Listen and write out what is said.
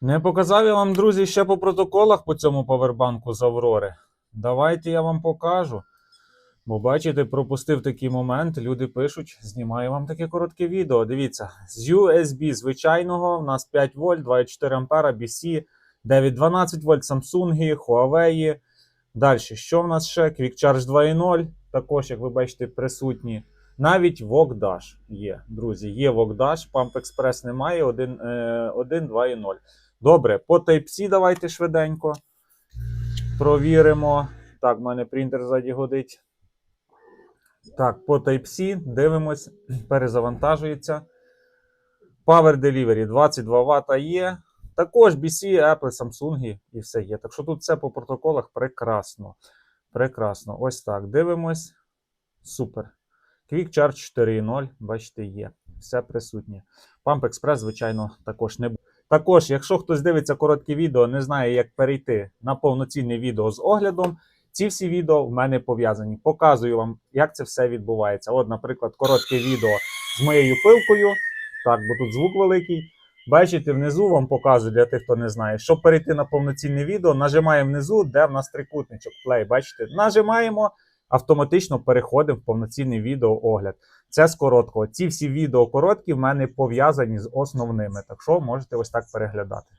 Не показав я вам, друзі, ще по протоколах по цьому павербанку з Аврори. Давайте я вам покажу. Бо бачите, пропустив такий момент. Люди пишуть, знімаю вам таке коротке відео. Дивіться, з USB звичайного у нас 5 вольт, 2,4 ампера, BC, 912 вольт, Samsung, Huawei. Далі, що в нас ще? Quick Charge 2.0, також, як ви бачите, присутні. Навіть Dash є, друзі. Є Dash, Pump Express немає, 1, е, 1 2.0. Добре, по Type-C давайте швиденько. Провіримо. Так, в мене принтер ззаді годить. Так, по Type-C дивимось, перезавантажується. Power Delivery 22 Вт є. Також BC, Apple, Samsung і все є. Так що тут все по протоколах прекрасно. Прекрасно. Ось так. Дивимось. Супер. Quick Charge 4.0, бачите, є. Все присутнє. Pump Express, звичайно, також не буде. Також, якщо хтось дивиться коротке відео, не знає, як перейти на повноцінне відео з оглядом, ці всі відео в мене пов'язані. Показую вам, як це все відбувається. От, наприклад, коротке відео з моєю пилкою. Так, бо тут звук великий. Бачите, внизу вам показую для тих, хто не знає. Щоб перейти на повноцінне відео, нажимаємо внизу, де в нас трикутничок play. Бачите, нажимаємо, автоматично переходимо в повноцінний відеоогляд. Це з короткого. Ці всі відео короткі в мене пов'язані з основними. Так що можете ось так переглядати.